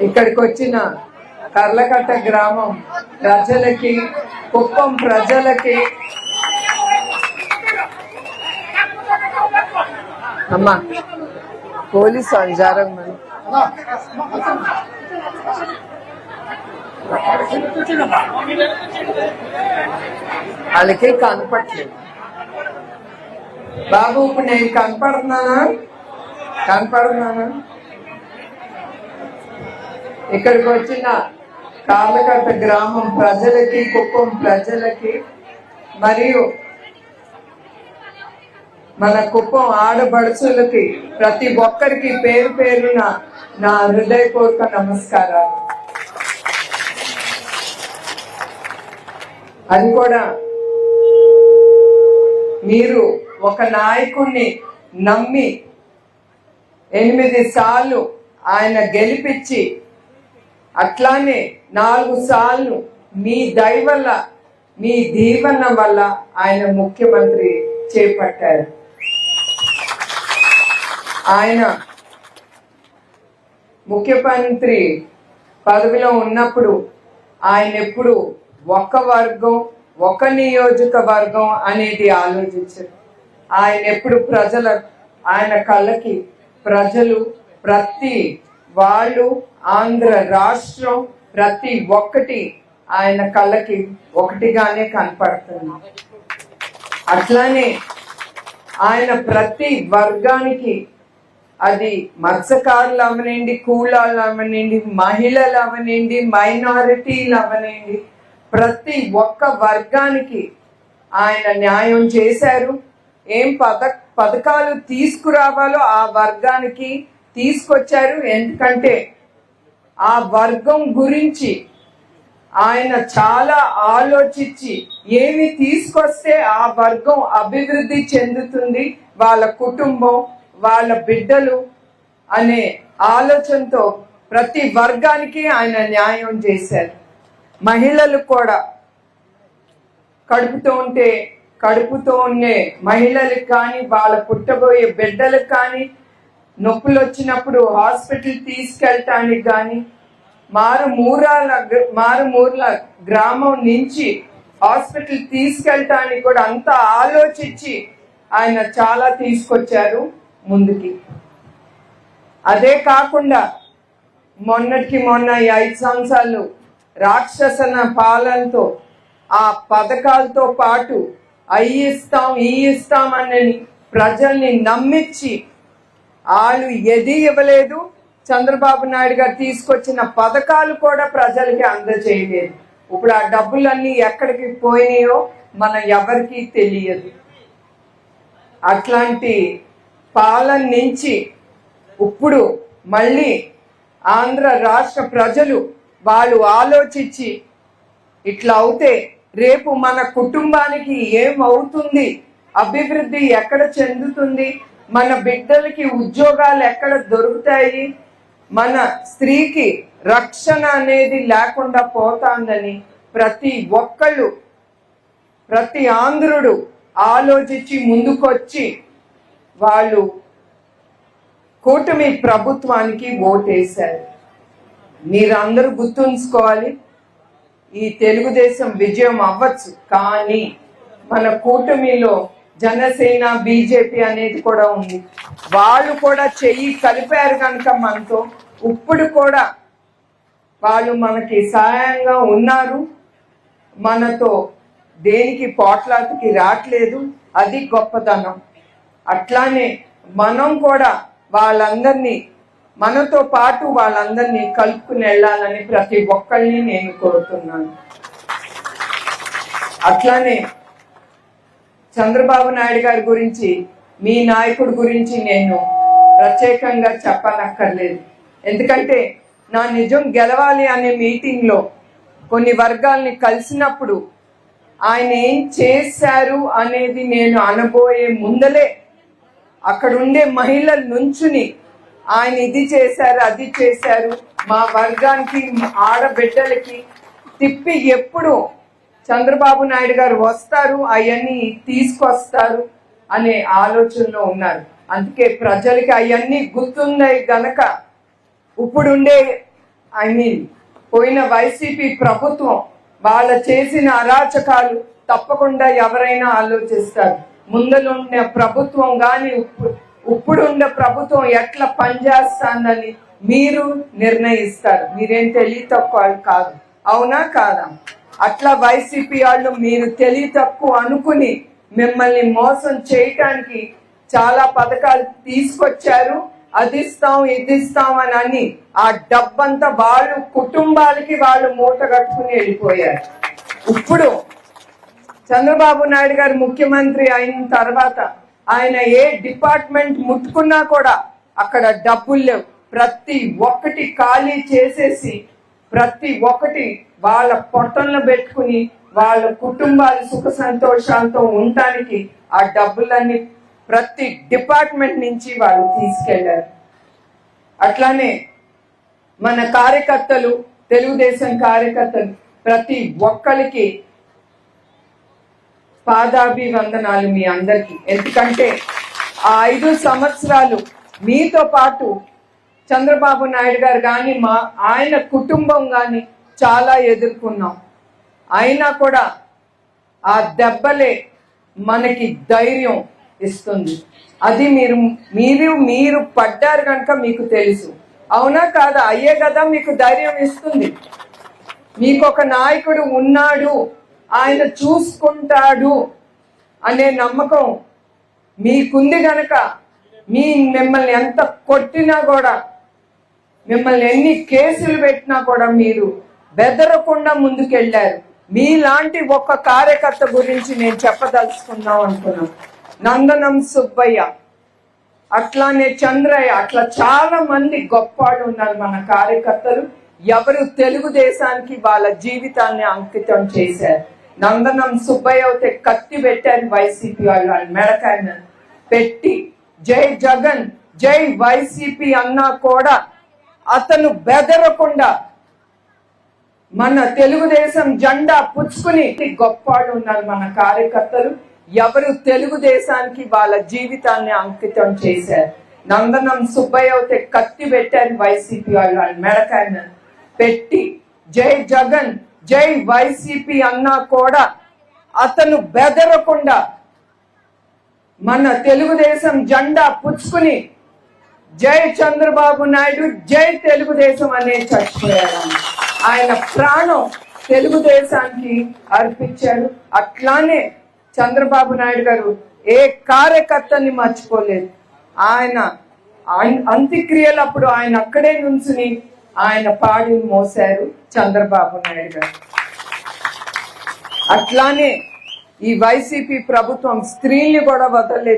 ఇక్కడికి వచ్చిన కర్లకట్ట గ్రామం ప్రజలకి కుప్పం ప్రజలకి. అమ్మా పోలీసు అంజారం మరి. వాళ్ళకి కనపట్లేదు బాబు ఇప్పుడు నేను కనపడుతున్నానా? కనపడుతున్నానా? ఇక్కడికి వచ్చిన కాలకట్ట గ్రామం ప్రజలకి కుప్పం ప్రజలకి మరియు మన కుప్పం ఆడబడుచులకి ప్రతి ఒక్కరికి పేరు పేరున నా హృదయపూర్వక నమస్కారాలు. అది కూడా మీరు ఒక నాయకుణ్ణి నమ్మి ఎనిమిది సార్లు ఆయన గెలిపించి అట్లానే నాలుగు సార్లు మీ దయ వల్ల మీ దీవెన వల్ల ఆయన ముఖ్యమంత్రి చేపట్టారు. ఆయన ముఖ్యమంత్రి పదవిలో ఉన్నప్పుడు ఆయన ఎప్పుడు ఒక్క వర్గం ఒక నియోజకవర్గం అనేది ఆలోచించారు. ఆయన ఎప్పుడు ప్రజల ఆయన కళ్ళకి ప్రజలు ప్రతి వాళ్ళు ఆంధ్ర రాష్ట్రం ప్రతి ఒక్కటి ఆయన కళ్ళకి ఒకటిగానే కనపడుతుంది. అట్లానే ఆయన ప్రతి వర్గానికి అది మత్స్యకారులు అవనండి కూలాలు అవనండి మహిళలు అవనండి మైనారిటీలు అవనండి ప్రతి ఒక్క వర్గానికి ఆయన న్యాయం చేశారు. ఏం పథ పథకాలు తీసుకురావాలో ఆ వర్గానికి తీసుకొచ్చారు ఎందుకంటే ఆ వర్గం గురించి ఆయన చాలా ఆలోచించి ఏమి తీసుకొస్తే ఆ వర్గం అభివృద్ధి చెందుతుంది వాళ్ళ కుటుంబం వాళ్ళ బిడ్డలు అనే ఆలోచనతో ప్రతి వర్గానికి ఆయన న్యాయం చేశారు. మహిళలు కూడా కడుపుతో ఉంటే కడుపుతో ఉండే మహిళలకు కానీ వాళ్ళ పుట్టబోయే బిడ్డలకు కానీ నొప్పులు వచ్చినప్పుడు హాస్పిటల్ తీసుకెళ్ళటానికి కానీ మారుమూరాల మారుమూర్ల గ్రామం నుంచి హాస్పిటల్ తీసుకెళ్ళటానికి కూడా అంతా ఆలోచించి ఆయన చాలా తీసుకొచ్చారు ముందుకి. అదే కాకుండా మొన్నటికి మొన్న ఈ ఐదు సంవత్సరాలు రాక్షసన పాలనతో ఆ పథకాలతో పాటు అయి ఇస్తాం ఈ ఇస్తాం ప్రజల్ని నమ్మించి వాళ్ళు ఏది ఇవ్వలేదు. చంద్రబాబు నాయుడు గారు తీసుకొచ్చిన పథకాలు కూడా ప్రజలకి అందజేయలేదు. ఇప్పుడు ఆ డబ్బులన్నీ ఎక్కడికి పోయినాయో మనం ఎవరికీ తెలియదు. అట్లాంటి పాలన నుంచి ఇప్పుడు మళ్ళీ ఆంధ్ర రాష్ట్ర ప్రజలు వాళ్ళు ఆలోచించి ఇట్లా అవుతే రేపు మన కుటుంబానికి ఏం అవుతుంది అభివృద్ధి ఎక్కడ చెందుతుంది? మన బిడ్డలకి ఉద్యోగాలు ఎక్కడ దొరుకుతాయి? మన స్త్రీకి రక్షణ అనేది లేకుండా పోతాందని ప్రతి ఒక్కళ్ళు ప్రతి ఆంధ్రుడు ఆలోచించి ముందుకొచ్చి వాళ్ళు కూటమి ప్రభుత్వానికి ఓటేశారు. మీరందరూ గుర్తుంచుకోవాలి ఈ తెలుగుదేశం విజయం అవ్వచ్చు కానీ మన కూటమిలో జనసేన బీజేపీ అనేది కూడా ఉంది. వాళ్ళు కూడా చెయ్యి కలిపారు కనుక మనతో ఇప్పుడు కూడా వాళ్ళు మనకి సహాయంగా ఉన్నారు. మనతో దేనికి పోట్లాటకి రావట్లేదు అది గొప్పతనం. అట్లానే మనం కూడా వాళ్ళందరినీ మనతో పాటు వాళ్ళందరినీ కలుపుకుని వెళ్ళాలని ప్రతి ఒక్కరిని నేను కోరుతున్నాను. అట్లానే చంద్రబాబు నాయుడు గారి గురించి మీ నాయకుడి గురించి నేను ప్రత్యేకంగా చెప్పనక్కర్లేదు. ఎందుకంటే నా నిజం గెలవాలి అనే మీటింగ్లో కొన్ని వర్గాల్ని కలిసినప్పుడు ఆయన ఏం చేశారు అనేది నేను అనబోయే ముందలే అక్కడ ఉండే మహిళల నుంచుని ఆయన ఇది చేశారు అది చేశారు. మా వర్గానికి ఆడబిడ్డలకి తిప్పి ఎప్పుడు చంద్రబాబు నాయుడు గారు వస్తారు అవన్నీ తీసుకొస్తారు అనే ఆలోచనలో ఉన్నారు. అందుకే ప్రజలకి అవన్నీ గుర్తున్నాయి గనక ఇప్పుడుండే ఐ మీన్ పోయిన వైసీపీ ప్రభుత్వం వాళ్ళ చేసిన అరాచకాలు తప్పకుండా ఎవరైనా ఆలోచిస్తారు. ముందలున్న ప్రభుత్వం కానీ ఇప్పుడున్న ప్రభుత్వం ఎట్లా పనిచేస్తానని మీరు నిర్ణయిస్తారు. మీరేం తెలియ తక్కువ కాదు. అవునా కాదా? అట్లా వైసీపీ వాళ్ళు మీరు తెలియ తక్కువ అనుకుని మిమ్మల్ని మోసం చేయటానికి చాలా పథకాలు తీసుకొచ్చారు. అదిస్తాం ఇదిస్తాం అని అని ఆ డబ్బంతా వాళ్ళు కుటుంబాలకి వాళ్ళు మూట కట్టుకుని వెళ్ళిపోయారు. ఇప్పుడు చంద్రబాబు నాయుడు గారు ముఖ్యమంత్రి అయిన తర్వాత ఆయన ఏ డిపార్ట్మెంట్ ముట్టుకున్నా కూడా అక్కడ డబ్బులు లేవు. ప్రతి ఒక్కటి ఖాళీ చేసేసి ప్రతి ఒక్కటి వాళ్ళ పొట్టంలో పెట్టుకుని వాళ్ళ కుటుంబాలు సుఖ సంతోషాలతో ఉండటానికి ఆ డబ్బులన్నీ ప్రతి డిపార్ట్మెంట్ నుంచి వాళ్ళు తీసుకెళ్ళారు అట్లానే మన కార్యకర్తలు తెలుగుదేశం కార్యకర్తలు ప్రతి ఒక్కరికి పాదాభివందనాలు మీ అందరికీ. ఎందుకంటే ఆ ఐదు సంవత్సరాలు మీతో పాటు చంద్రబాబు నాయుడు గారు కానీ మా ఆయన కుటుంబం కానీ చాలా ఎదుర్కొన్నాం. అయినా కూడా ఆ దెబ్బలే మనకి ధైర్యం ఇస్తుంది. అది మీరు మీరు మీరు పడ్డారు కనుక మీకు తెలుసు. అవునా కాదా? అయ్యే కదా మీకు ధైర్యం ఇస్తుంది. మీకు ఒక నాయకుడు ఉన్నాడు. ఆయన చూసుకుంటాడు అనే నమ్మకం మీకుంది గనక మీ మిమ్మల్ని ఎంత కొట్టినా కూడా మిమ్మల్ని ఎన్ని కేసులు పెట్టినా కూడా మీరు బెదరకుండా ముందుకెళ్ళారు. మీలాంటి ఒక్క కార్యకర్త గురించి నేను చెప్పదలుచుకుందాం అనుకున్నాను. నందనం సుబ్బయ్య అట్లానే చంద్రయ్య అట్లా చాలా మంది గొప్పవాళ్ళు ఉన్నారు మన కార్యకర్తలు. ఎవరు తెలుగుదేశానికి వాళ్ళ జీవితాన్ని అంకితం చేశారు. నందనం సుబ్బయ్య అయితే కత్తి పెట్టారు వైసీపీ వాళ్ళు వాళ్ళు మెడకాయన పెట్టి జై జగన్ జై వైసీపీ అన్నా కూడా అతను బెదరకుండా మన తెలుగుదేశం జెండా పుచ్చుకుని గొప్పవాళ్ళు ఉన్నారు మన కార్యకర్తలు. ఎవరు తెలుగుదేశానికి వాళ్ళ జీవితాన్ని అంకితం చేశారు? నందనం సుబ్బయ్య అయితే కత్తి పెట్టారు వైసీపీ వాళ్ళు వాళ్ళ మెడకాయన. పెట్టి జై జగన్ జై వైసీపీ అన్నా కూడా అతను బెదరకుండా మన తెలుగుదేశం జెండా పుచ్చుకుని జై చంద్రబాబు నాయుడు జై తెలుగుదేశం అనే చచ్చిపోయారు ఆయన ప్రాణం తెలుగుదేశానికి అర్పించారు అట్లానే చంద్రబాబు నాయుడు గారు ఏ కార్యకర్తని మర్చిపోలేదు. ఆయన ఆయన- అంత్యక్రియలప్పుడు ఆయన అక్కడే నుంచుని ఆయన పాడిని మోశారు చంద్రబాబు నాయుడు గారు. అట్లానే ఈ వైసీపీ ప్రభుత్వం స్త్రీల్ని కూడా వదలలేదు.